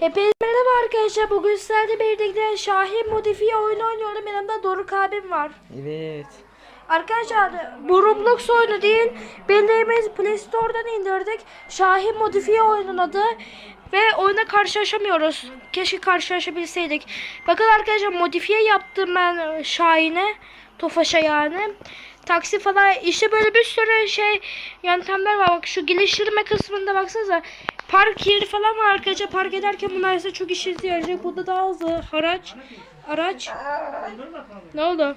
Hepinize merhaba arkadaşlar. Bugün sizlerle birlikte Şahin modifiye oyunu oynuyorum. Yanımda Doruk abim var. Evet. Arkadaşlar bu Roblox oyunu değil. Bildiğimiz Play Store'dan indirdik. Şahin modifiye oyunun adı. Ve oyuna karşılaşamıyoruz. Keşke karşılaşabilseydik. Bakın arkadaşlar modifiye yaptım ben Şahin'e. Tofaş'a yani. Taksi falan işte böyle bir sürü şey yöntemler var. Bak şu geliştirme kısmında baksanıza. Park yeri falan var arkadaşlar. Park ederken bunlar size çok işinize yarayacak. Burada daha hızlı. Haraç. Araç. Ne oldu?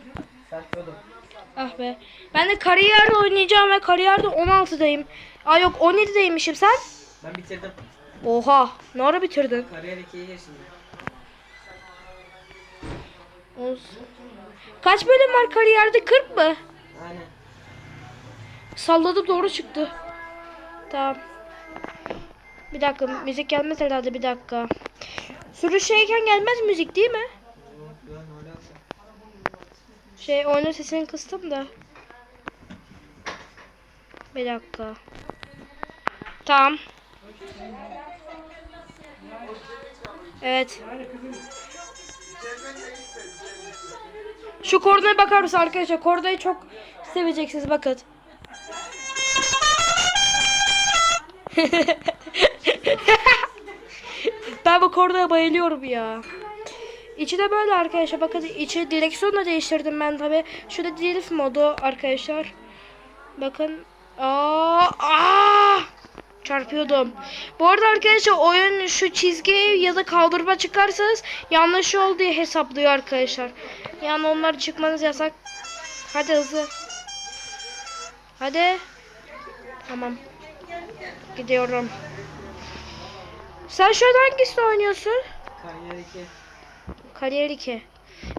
Ah be. Ben de kariyer oynayacağım ve kariyerde 16'dayım. Aa yok 17'deymişim sen? Ben bitirdim. Oha. Ne ara bitirdin? Kariyer 2'ye geçtim. Kaç bölüm var kariyerde? 40 mı? Aynen. Salladım doğru çıktı. Tamam. Bir dakika müzik gelmez herhalde bir dakika. Sürüş şeyken gelmez müzik değil mi? Şey oyunun sesini kıstım da. Bir dakika. Tamam. Evet. Şu kornaya bakar mısın arkadaşlar? Kornayı çok seveceksiniz bakın. ben bu kornaya bayılıyorum ya. İçi de böyle arkadaşlar. Bakın içi direksiyonu da değiştirdim ben tabi. Şurada drift modu arkadaşlar. Bakın. Aa, aa! Çarpıyordum. Bu arada arkadaşlar oyun şu çizgi ya da kaldırma çıkarsanız yanlış oldu diye hesaplıyor arkadaşlar. Yani onlar çıkmanız yasak. Hadi hızlı. Hadi. Tamam. Gidiyorum. Sen şu an hangisini oynuyorsun? Kariyer 2. Kariyer 2.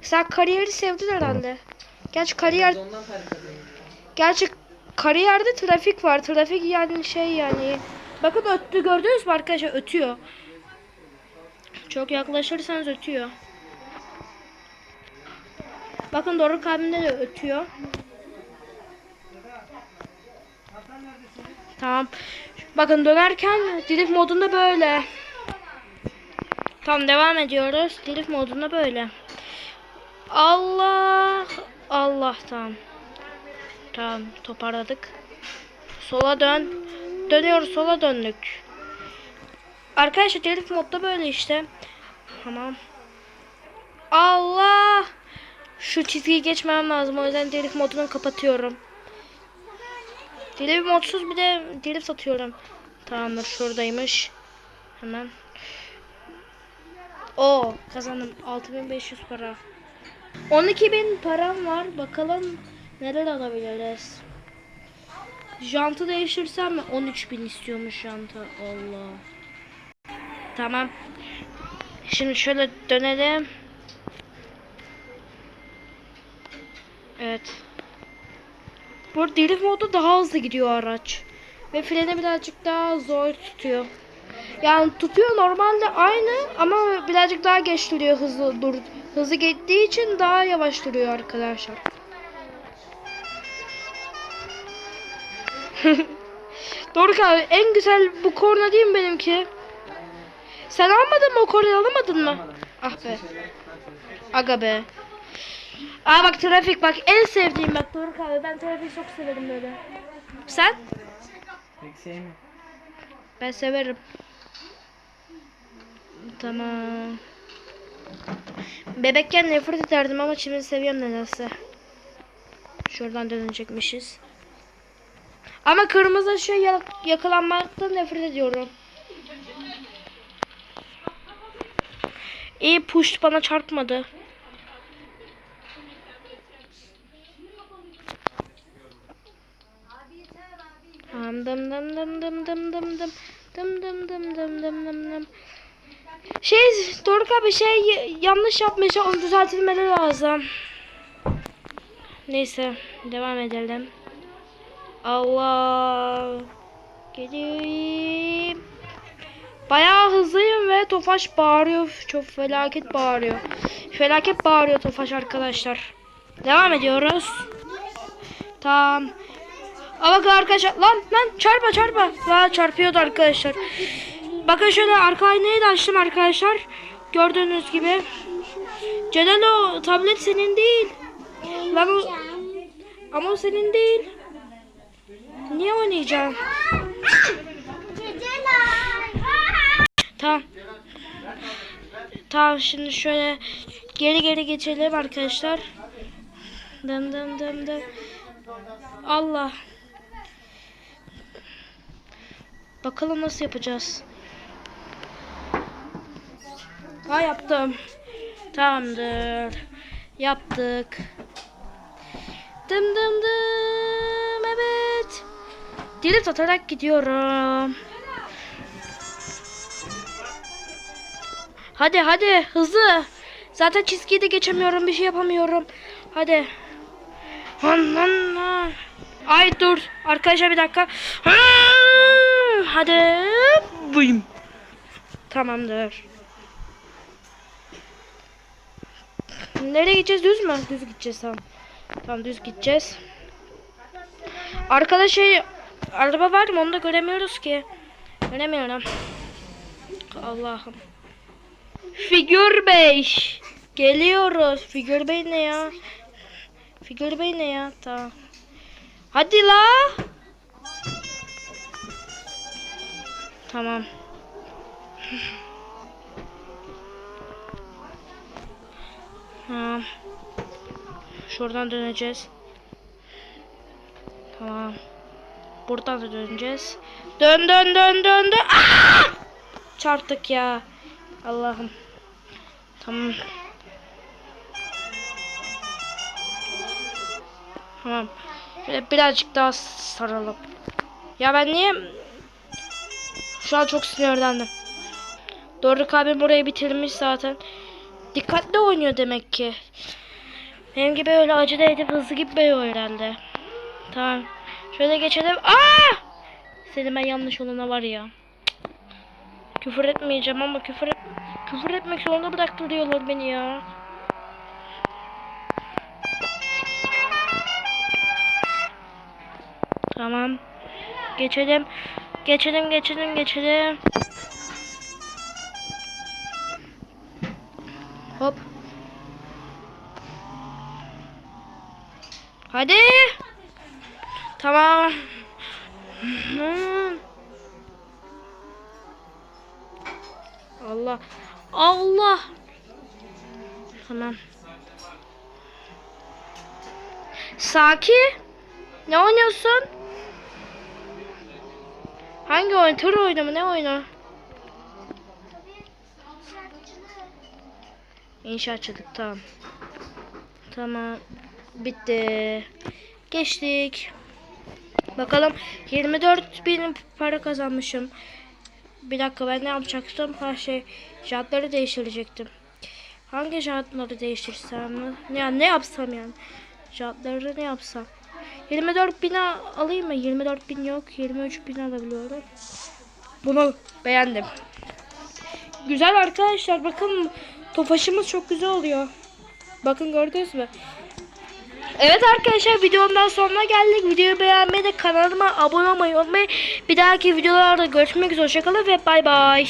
Sen kariyeri sevdin herhalde. Gerçi kariyer gerçi kariyerde trafik var. Trafik yani şey yani. Bakın öttü gördünüz mü arkadaşlar ötüyor. Çok yaklaşırsanız ötüyor. Bakın Doruk abimde de ötüyor. Tamam. Bakın dönerken drift modunda böyle. Tamam devam ediyoruz. Drift modunda böyle. Allah Allah tamam. Tamam toparladık. Sola dön. Dönüyoruz sola döndük. Arkadaşlar drift modda böyle işte. Tamam. Allah. Şu çizgiyi geçmem lazım. O yüzden drift modunu kapatıyorum. Drift modsuz bir de drift satıyorum. Tamamdır şuradaymış. Hemen. O kazandım 6500 para. 12.000 param var. Bakalım neler alabiliriz. Jantı değiştirsem mi? 13.000 istiyormuş jantı. Allah. Tamam. Şimdi şöyle dönelim. Evet. Bu drift modu daha hızlı gidiyor araç. Ve freni birazcık daha zor tutuyor. Yani tutuyor normalde aynı ama birazcık daha geç duruyor hızlı dur hızlı gittiği için daha yavaş duruyor arkadaşlar. Doruk abi en güzel bu korna değil mi benimki? Sen almadın mı o kornayı alamadın mı? Ah be. Aga be. Aa bak trafik bak en sevdiğim bak Doruk abi ben trafiği çok severim böyle. Sen? Pek sevmiyorum. Ben severim. Tamam. Bebekken nefret ederdim ama şimdi seviyorum nedense. Şuradan dönecekmişiz. Ama kırmızı şey yak- yakalanmaktan nefret ediyorum. İyi push bana çarpmadı. Dım dım dım dım dım dım dım dım dım dım dım dım dım dım dım Şey Doruk abi şey yanlış yapmış onu düzeltilmeleri lazım. Neyse devam edelim. Allah geleyim. Bayağı hızlıyım ve Tofaş bağırıyor. Çok felaket bağırıyor. Felaket bağırıyor Tofaş arkadaşlar. Devam ediyoruz. Tamam. Bak arkadaşlar lan lan çarpa çarpa. La çarpıyordu arkadaşlar. Bakın şöyle arka aynayı da açtım arkadaşlar. Gördüğünüz gibi. Celal o tablet senin değil. Lan o, ama o senin değil. Niye oynayacaksın? Tamam. Tamam şimdi şöyle geri geri geçelim arkadaşlar. Dım dım dım dım. Allah. Bakalım nasıl yapacağız. Ha yaptım. Tamamdır. Yaptık. Dım dım dım. Evet. Dilit atarak gidiyorum. Hadi hadi hızlı. Zaten çizgiyi de geçemiyorum. Bir şey yapamıyorum. Hadi. Ay dur. Arkadaşlar bir dakika. Hadi. Buyum. Tamamdır. Nereye gideceğiz? Düz mü? Düz gideceğiz tamam. Tamam düz gideceğiz. Arkada şey araba var mı? Onu da göremiyoruz ki. Göremiyorum. Allah'ım. Figür 5. Geliyoruz. Figür Bey ne ya? Figür Bey ne ya? Tamam. Hadi la. Tamam. Tamam. Şuradan döneceğiz. Tamam. Buradan da döneceğiz. Dön dön dön dön dön. Aa! Çarptık ya. Allah'ım. Tamam. Tamam. Birazcık daha saralım. Ya ben niye... Şu an çok sinirlendim. Doruk abim burayı bitirmiş zaten. Dikkatli oynuyor demek ki. Benim gibi öyle acele edip hızlı gitmiyor herhalde. Tamam. Şöyle geçelim. Aa! Senin yanlış olana var ya. Küfür etmeyeceğim ama küfür et küfür etmek zorunda bıraktırıyorlar beni ya. Tamam. Geçelim. Geçelim, geçelim, geçelim. Hop. Hadi. Tamam. Allah. Allah. Tamam. Saki. Ne oynuyorsun? Hangi oyun? Tur oyunu mu? Ne oyunu? İnşaatçılık tamam. Tamam. Bitti. Geçtik. Bakalım 24 bin para kazanmışım. Bir dakika ben ne yapacaktım? Her şey jantları değiştirecektim. Hangi jantları değiştirsem? Ya ne yapsam yani? Jantları ne yapsam? 24 bin alayım mı? 24 bin yok. 23 bin alabiliyorum. Bunu beğendim. Güzel arkadaşlar. Bakın tofaşımız çok güzel oluyor. Bakın gördünüz mü? Evet arkadaşlar videomdan sonuna geldik. Videoyu beğenmeyi de kanalıma abone olmayı unutmayın. Bir dahaki videolarda görüşmek üzere. Hoşçakalın ve bay bay.